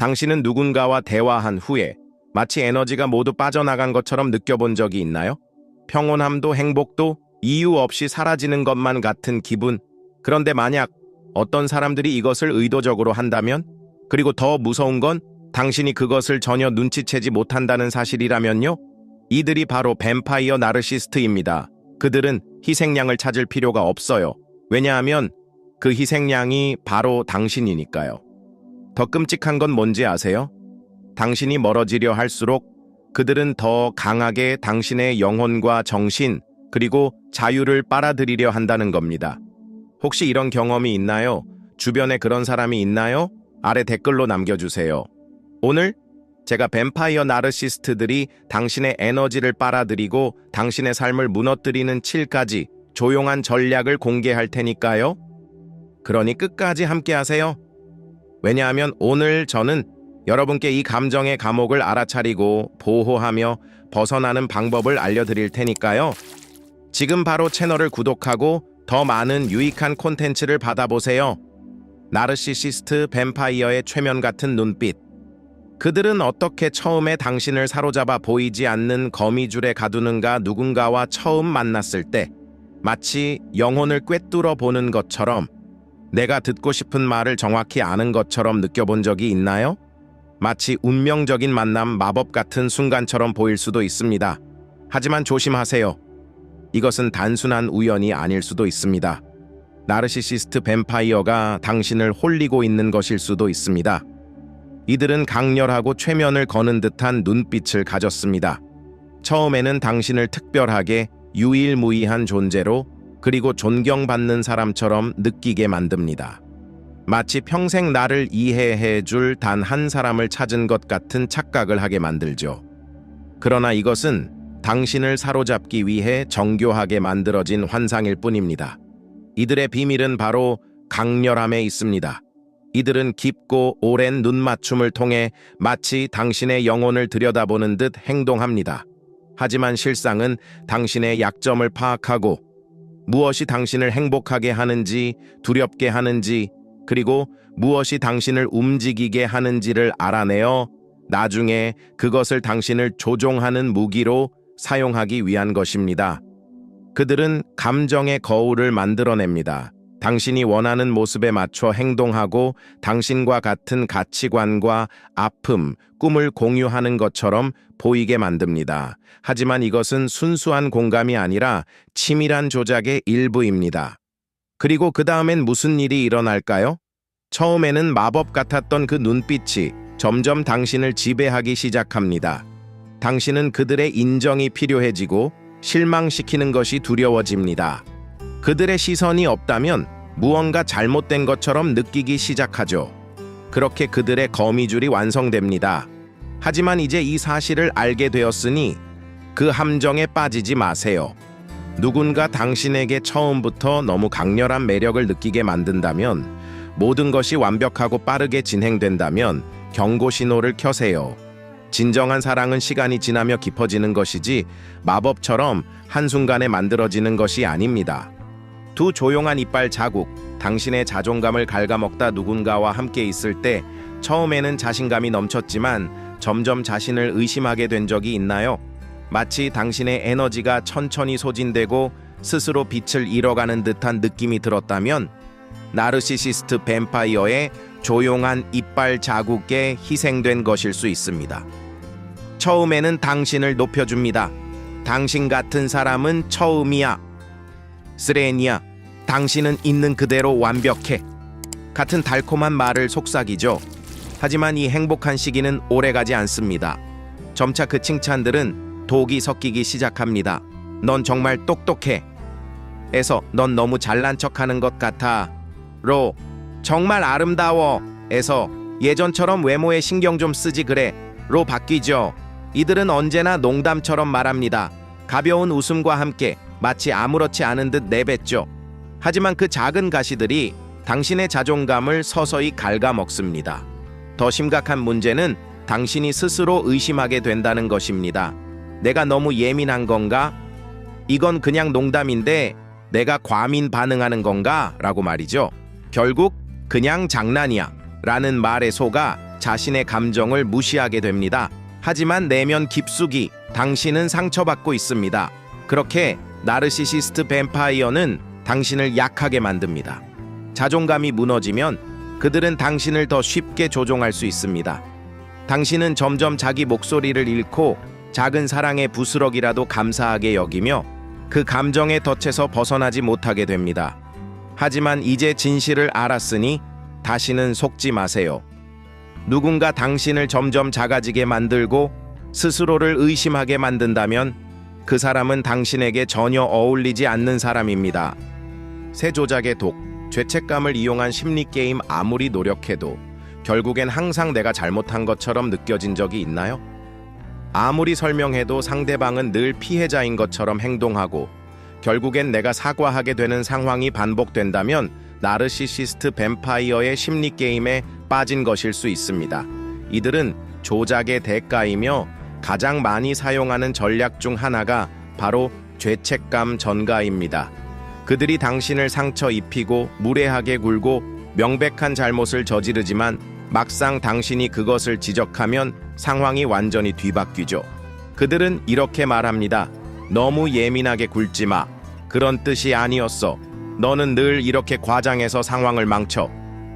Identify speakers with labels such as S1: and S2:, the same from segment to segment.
S1: 당신은 누군가와 대화한 후에 마치 에너지가 모두 빠져나간 것처럼 느껴본 적이 있나요? 평온함도 행복도 이유 없이 사라지는 것만 같은 기분. 그런데 만약 어떤 사람들이 이것을 의도적으로 한다면? 그리고 더 무서운 건 당신이 그것을 전혀 눈치채지 못한다는 사실이라면요? 이들이 바로 뱀파이어 나르시스트입니다. 그들은 희생양을 찾을 필요가 없어요. 왜냐하면 그 희생양이 바로 당신이니까요. 더 끔찍한 건 뭔지 아세요? 당신이 멀어지려 할수록 그들은 더 강하게 당신의 영혼과 정신, 그리고 자유를 빨아들이려 한다는 겁니다. 혹시 이런 경험이 있나요? 주변에 그런 사람이 있나요? 아래 댓글로 남겨주세요. 오늘 제가 뱀파이어 나르시스트들이 당신의 에너지를 빨아들이고 당신의 삶을 무너뜨리는 7가지 조용한 전략을 공개할 테니까요. 그러니 끝까지 함께 하세요. 왜냐하면 오늘 저는 여러분께 이 감정의 감옥을 알아차리고 보호하며 벗어나는 방법을 알려드릴 테니까요. 지금 바로 채널을 구독하고 더 많은 유익한 콘텐츠를 받아보세요. 나르시시스트 뱀파이어의 최면 같은 눈빛. 그들은 어떻게 처음에 당신을 사로잡아 보이지 않는 거미줄에 가두는가 누군가와 처음 만났을 때 마치 영혼을 꿰뚫어 보는 것처럼 내가 듣고 싶은 말을 정확히 아는 것처럼 느껴본 적이 있나요? 마치 운명적인 만남 마법 같은 순간처럼 보일 수도 있습니다. 하지만 조심하세요. 이것은 단순한 우연이 아닐 수도 있습니다. 나르시시스트 뱀파이어가 당신을 홀리고 있는 것일 수도 있습니다. 이들은 강렬하고 최면을 거는 듯한 눈빛을 가졌습니다. 처음에는 당신을 특별하게 유일무이한 존재로 그리고 존경받는 사람처럼 느끼게 만듭니다. 마치 평생 나를 이해해 줄 단 한 사람을 찾은 것 같은 착각을 하게 만들죠. 그러나 이것은 당신을 사로잡기 위해 정교하게 만들어진 환상일 뿐입니다. 이들의 비밀은 바로 강렬함에 있습니다. 이들은 깊고 오랜 눈맞춤을 통해 마치 당신의 영혼을 들여다보는 듯 행동합니다. 하지만 실상은 당신의 약점을 파악하고 무엇이 당신을 행복하게 하는지, 두렵게 하는지, 그리고 무엇이 당신을 움직이게 하는지를 알아내어 나중에 그것을 당신을 조종하는 무기로 사용하기 위한 것입니다. 그들은 감정의 거울을 만들어냅니다. 당신이 원하는 모습에 맞춰 행동하고 당신과 같은 가치관과 아픔, 꿈을 공유하는 것처럼 보이게 만듭니다. 하지만 이것은 순수한 공감이 아니라 치밀한 조작의 일부입니다. 그리고 그 다음엔 무슨 일이 일어날까요? 처음에는 마법 같았던 그 눈빛이 점점 당신을 지배하기 시작합니다. 당신은 그들의 인정이 필요해지고 실망시키는 것이 두려워집니다. 그들의 시선이 없다면 무언가 잘못된 것처럼 느끼기 시작하죠. 그렇게 그들의 거미줄이 완성됩니다. 하지만 이제 이 사실을 알게 되었으니 그 함정에 빠지지 마세요. 누군가 당신에게 처음부터 너무 강렬한 매력을 느끼게 만든다면 모든 것이 완벽하고 빠르게 진행된다면 경고 신호를 켜세요. 진정한 사랑은 시간이 지나며 깊어지는 것이지 마법처럼 한순간에 만들어지는 것이 아닙니다. 두 조용한 이빨 자국, 당신의 자존감을 갉아먹다 누군가와 함께 있을 때 처음에는 자신감이 넘쳤지만 점점 자신을 의심하게 된 적이 있나요? 마치 당신의 에너지가 천천히 소진되고 스스로 빛을 잃어가는 듯한 느낌이 들었다면 나르시시스트 뱀파이어의 조용한 이빨 자국에 희생된 것일 수 있습니다. 처음에는 당신을 높여줍니다. 당신 같은 사람은 처음이야. 스레니아, 당신은 있는 그대로 완벽해. 같은 달콤한 말을 속삭이죠. 하지만 이 행복한 시기는 오래가지 않습니다. 점차 그 칭찬들은 독이 섞이기 시작합니다. 넌 정말 똑똑해. 에서 넌 너무 잘난 척하는 것 같아. 로 정말 아름다워. 에서 예전처럼 외모에 신경 좀 쓰지 그래. 로 바뀌죠. 이들은 언제나 농담처럼 말합니다. 가벼운 웃음과 함께 마치 아무렇지 않은 듯 내뱉죠. 하지만 그 작은 가시들이 당신의 자존감을 서서히 갉아먹습니다. 더 심각한 문제는 당신이 스스로 의심하게 된다는 것입니다. 내가 너무 예민한 건가? 이건 그냥 농담인데 내가 과민 반응하는 건가? 라고 말이죠. 결국 그냥 장난이야 라는 말에 속아 자신의 감정을 무시하게 됩니다. 하지만 내면 깊숙이 당신은 상처받고 있습니다. 그렇게 나르시시스트 뱀파이어는 당신을 약하게 만듭니다. 자존감이 무너지면 그들은 당신을 더 쉽게 조종할 수 있습니다. 당신은 점점 자기 목소리를 잃고 작은 사랑의 부스럭이라도 감사하게 여기며 그 감정의 덫에서 벗어나지 못하게 됩니다. 하지만 이제 진실을 알았으니 다시는 속지 마세요. 누군가 당신을 점점 작아지게 만들고 스스로를 의심하게 만든다면 그 사람은 당신에게 전혀 어울리지 않는 사람입니다. 새 조작의 독, 죄책감을 이용한 심리 게임 아무리 노력해도 결국엔 항상 내가 잘못한 것처럼 느껴진 적이 있나요? 아무리 설명해도 상대방은 늘 피해자인 것처럼 행동하고 결국엔 내가 사과하게 되는 상황이 반복된다면 나르시시스트 뱀파이어의 심리 게임에 빠진 것일 수 있습니다. 이들은 조작의 대가이며 가장 많이 사용하는 전략 중 하나가 바로 죄책감 전가입니다. 그들이 당신을 상처 입히고 무례하게 굴고 명백한 잘못을 저지르지만 막상 당신이 그것을 지적하면 상황이 완전히 뒤바뀌죠. 그들은 이렇게 말합니다. 너무 예민하게 굴지 마. 그런 뜻이 아니었어. 너는 늘 이렇게 과장해서 상황을 망쳐.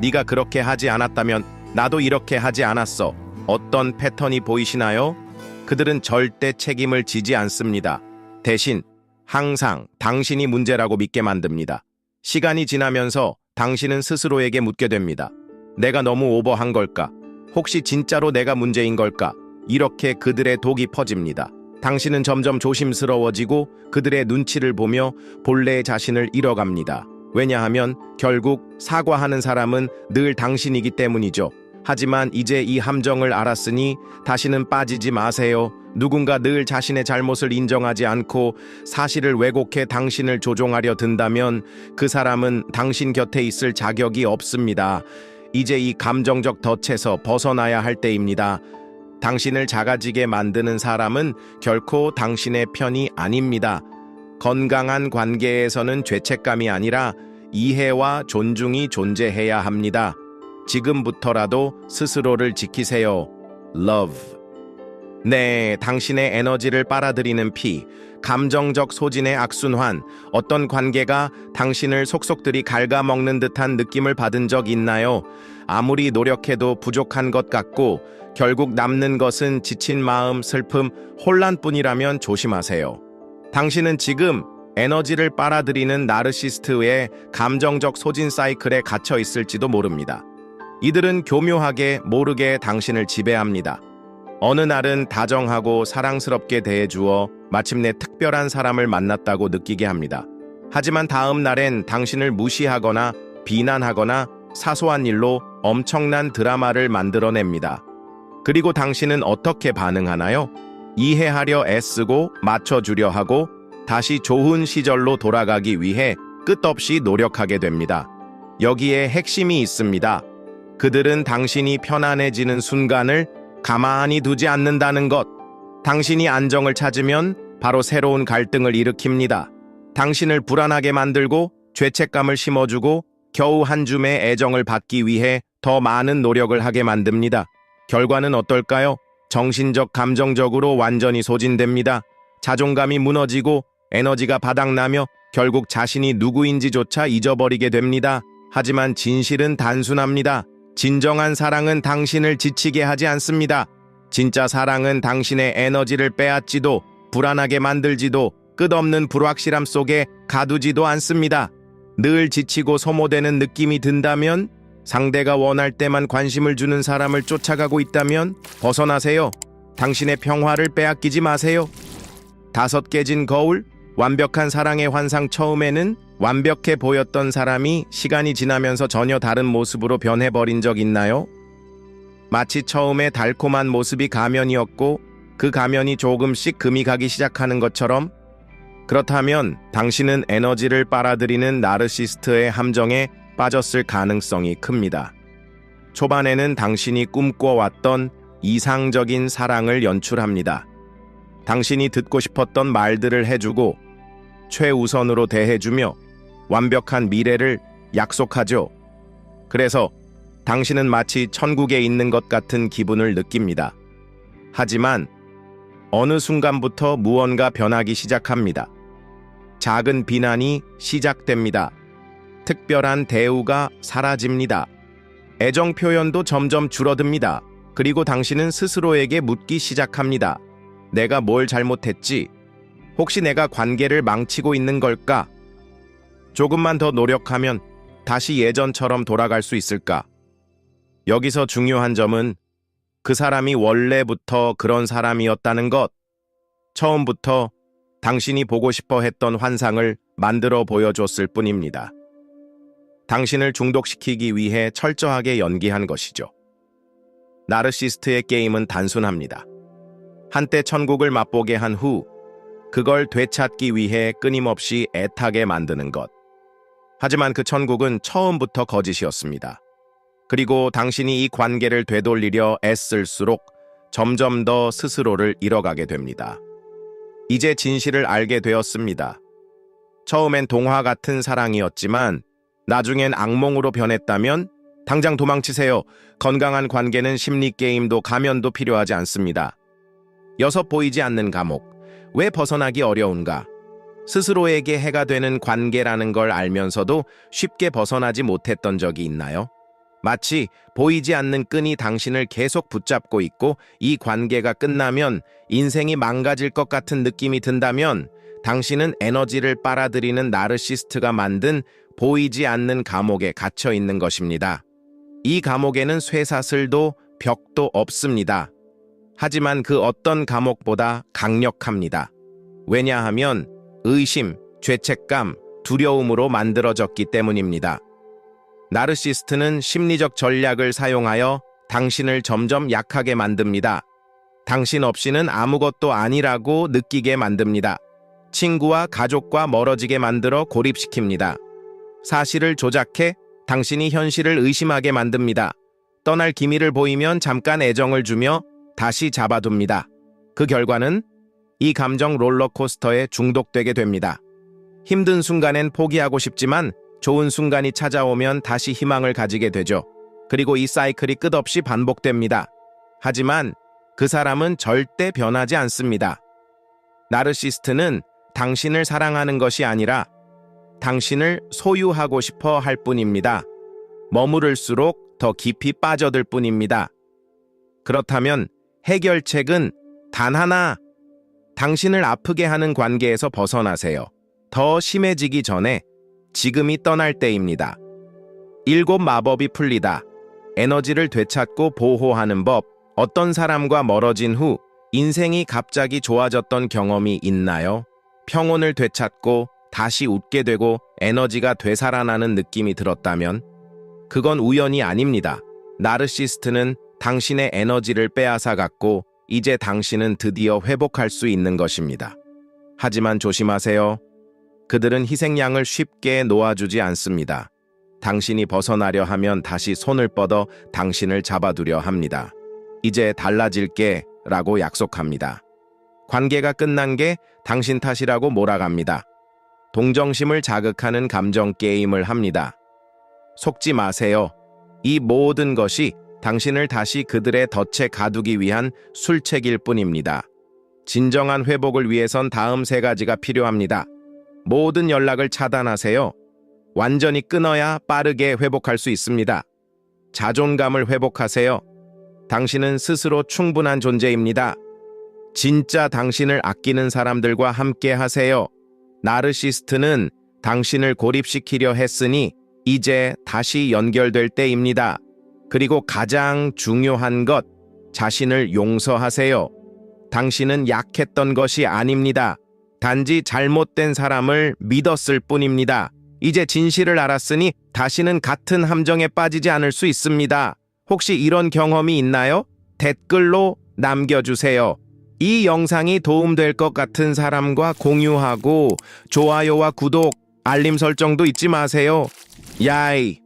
S1: 네가 그렇게 하지 않았다면 나도 이렇게 하지 않았어. 어떤 패턴이 보이시나요? 그들은 절대 책임을 지지 않습니다. 대신 항상 당신이 문제라고 믿게 만듭니다. 시간이 지나면서 당신은 스스로에게 묻게 됩니다. 내가 너무 오버한 걸까? 혹시 진짜로 내가 문제인 걸까? 이렇게 그들의 독이 퍼집니다. 당신은 점점 조심스러워지고 그들의 눈치를 보며 본래의 자신을 잃어갑니다. 왜냐하면 결국 사과하는 사람은 늘 당신이기 때문이죠. 하지만 이제 이 함정을 알았으니 다시는 빠지지 마세요. 누군가 늘 자신의 잘못을 인정하지 않고 사실을 왜곡해 당신을 조종하려 든다면 그 사람은 당신 곁에 있을 자격이 없습니다. 이제 이 감정적 덫에서 벗어나야 할 때입니다. 당신을 작아지게 만드는 사람은 결코 당신의 편이 아닙니다. 건강한 관계에서는 죄책감이 아니라 이해와 존중이 존재해야 합니다. 지금부터라도 스스로를 지키세요. Love. 네, 당신의 에너지를 빨아들이는 피, 감정적 소진의 악순환, 어떤 관계가 당신을 속속들이 갉아먹는 듯한 느낌을 받은 적 있나요? 아무리 노력해도 부족한 것 같고 결국 남는 것은 지친 마음, 슬픔, 혼란뿐이라면 조심하세요. 당신은 지금 에너지를 빨아들이는 나르시스트의 감정적 소진 사이클에 갇혀 있을지도 모릅니다. 이들은 교묘하게 모르게 당신을 지배합니다. 어느 날은 다정하고 사랑스럽게 대해주어 마침내 특별한 사람을 만났다고 느끼게 합니다. 하지만 다음 날엔 당신을 무시하거나 비난하거나 사소한 일로 엄청난 드라마를 만들어냅니다. 그리고 당신은 어떻게 반응하나요? 이해하려 애쓰고 맞춰주려 하고 다시 좋은 시절로 돌아가기 위해 끝없이 노력하게 됩니다. 여기에 핵심이 있습니다. 그들은 당신이 편안해지는 순간을 가만히 두지 않는다는 것. 당신이 안정을 찾으면 바로 새로운 갈등을 일으킵니다. 당신을 불안하게 만들고 죄책감을 심어주고 겨우 한 줌의 애정을 받기 위해 더 많은 노력을 하게 만듭니다. 결과는 어떨까요? 정신적, 감정적으로 완전히 소진됩니다. 자존감이 무너지고 에너지가 바닥나며 결국 자신이 누구인지조차 잊어버리게 됩니다. 하지만 진실은 단순합니다. 진정한 사랑은 당신을 지치게 하지 않습니다. 진짜 사랑은 당신의 에너지를 빼앗지도 불안하게 만들지도 끝없는 불확실함 속에 가두지도 않습니다. 늘 지치고 소모되는 느낌이 든다면 상대가 원할 때만 관심을 주는 사람을 쫓아가고 있다면 벗어나세요. 당신의 평화를 빼앗기지 마세요. 다섯 깨진 거울, 완벽한 사랑의 환상 처음에는 완벽해 보였던 사람이 시간이 지나면서 전혀 다른 모습으로 변해버린 적 있나요? 마치 처음에 달콤한 모습이 가면이었고 그 가면이 조금씩 금이 가기 시작하는 것처럼 그렇다면 당신은 에너지를 빨아들이는 나르시스트의 함정에 빠졌을 가능성이 큽니다. 초반에는 당신이 꿈꿔왔던 이상적인 사랑을 연출합니다. 당신이 듣고 싶었던 말들을 해주고 최우선으로 대해주며 완벽한 미래를 약속하죠. 그래서 당신은 마치 천국에 있는 것 같은 기분을 느낍니다. 하지만 어느 순간부터 무언가 변하기 시작합니다. 작은 비난이 시작됩니다. 특별한 대우가 사라집니다. 애정 표현도 점점 줄어듭니다. 그리고 당신은 스스로에게 묻기 시작합니다. 내가 뭘 잘못했지? 혹시 내가 관계를 망치고 있는 걸까? 조금만 더 노력하면 다시 예전처럼 돌아갈 수 있을까? 여기서 중요한 점은 그 사람이 원래부터 그런 사람이었다는 것. 처음부터 당신이 보고 싶어 했던 환상을 만들어 보여줬을 뿐입니다. 당신을 중독시키기 위해 철저하게 연기한 것이죠. 나르시스트의 게임은 단순합니다. 한때 천국을 맛보게 한 후 그걸 되찾기 위해 끊임없이 애타게 만드는 것. 하지만 그 천국은 처음부터 거짓이었습니다. 그리고 당신이 이 관계를 되돌리려 애쓸수록 점점 더 스스로를 잃어가게 됩니다. 이제 진실을 알게 되었습니다. 처음엔 동화 같은 사랑이었지만 나중엔 악몽으로 변했다면 당장 도망치세요. 건강한 관계는 심리 게임도 가면도 필요하지 않습니다. 여섯 보이지 않는 감옥. 왜 벗어나기 어려운가? 스스로에게 해가 되는 관계라는 걸 알면서도 쉽게 벗어나지 못했던 적이 있나요? 마치 보이지 않는 끈이 당신을 계속 붙잡고 있고 이 관계가 끝나면 인생이 망가질 것 같은 느낌이 든다면 당신은 에너지를 빨아들이는 나르시스트가 만든 보이지 않는 감옥에 갇혀 있는 것입니다. 이 감옥에는 쇠사슬도 벽도 없습니다. 하지만 그 어떤 감옥보다 강력합니다. 왜냐하면 의심, 죄책감, 두려움으로 만들어졌기 때문입니다. 나르시스트는 심리적 전략을 사용하여 당신을 점점 약하게 만듭니다. 당신 없이는 아무것도 아니라고 느끼게 만듭니다. 친구와 가족과 멀어지게 만들어 고립시킵니다. 사실을 조작해 당신이 현실을 의심하게 만듭니다. 떠날 기미를 보이면 잠깐 애정을 주며 다시 잡아둡니다. 그 결과는 이 감정 롤러코스터에 중독되게 됩니다. 힘든 순간엔 포기하고 싶지만 좋은 순간이 찾아오면 다시 희망을 가지게 되죠. 그리고 이 사이클이 끝없이 반복됩니다. 하지만 그 사람은 절대 변하지 않습니다. 나르시스트는 당신을 사랑하는 것이 아니라 당신을 소유하고 싶어 할 뿐입니다. 머무를수록 더 깊이 빠져들 뿐입니다. 그렇다면 해결책은 단 하나. 당신을 아프게 하는 관계에서 벗어나세요. 더 심해지기 전에 지금이 떠날 때입니다. 일곱 마법이 풀리다. 에너지를 되찾고 보호하는 법. 어떤 사람과 멀어진 후 인생이 갑자기 좋아졌던 경험이 있나요? 평온을 되찾고 다시 웃게 되고 에너지가 되살아나는 느낌이 들었다면 그건 우연이 아닙니다. 나르시스트는 당신의 에너지를 빼앗아갔고 이제 당신은 드디어 회복할 수 있는 것입니다. 하지만 조심하세요. 그들은 희생양을 쉽게 놓아주지 않습니다. 당신이 벗어나려 하면 다시 손을 뻗어 당신을 잡아두려 합니다. 이제 달라질게 라고 약속합니다. 관계가 끝난 게 당신 탓이라고 몰아갑니다. 동정심을 자극하는 감정 게임을 합니다. 속지 마세요. 이 모든 것이 당신을 다시 그들의 덫에 가두기 위한 술책일 뿐입니다. 진정한 회복을 위해선 다음 세 가지가 필요합니다. 모든 연락을 차단하세요. 완전히 끊어야 빠르게 회복할 수 있습니다. 자존감을 회복하세요. 당신은 스스로 충분한 존재입니다. 진짜 당신을 아끼는 사람들과 함께 하세요. 나르시스트는 당신을 고립시키려 했으니 이제 다시 연결될 때입니다. 그리고 가장 중요한 것, 자신을 용서하세요. 당신은 약했던 것이 아닙니다. 단지 잘못된 사람을 믿었을 뿐입니다. 이제 진실을 알았으니 다시는 같은 함정에 빠지지 않을 수 있습니다. 혹시 이런 경험이 있나요? 댓글로 남겨주세요. 이 영상이 도움될 것 같은 사람과 공유하고 좋아요와 구독, 알림 설정도 잊지 마세요. 야이!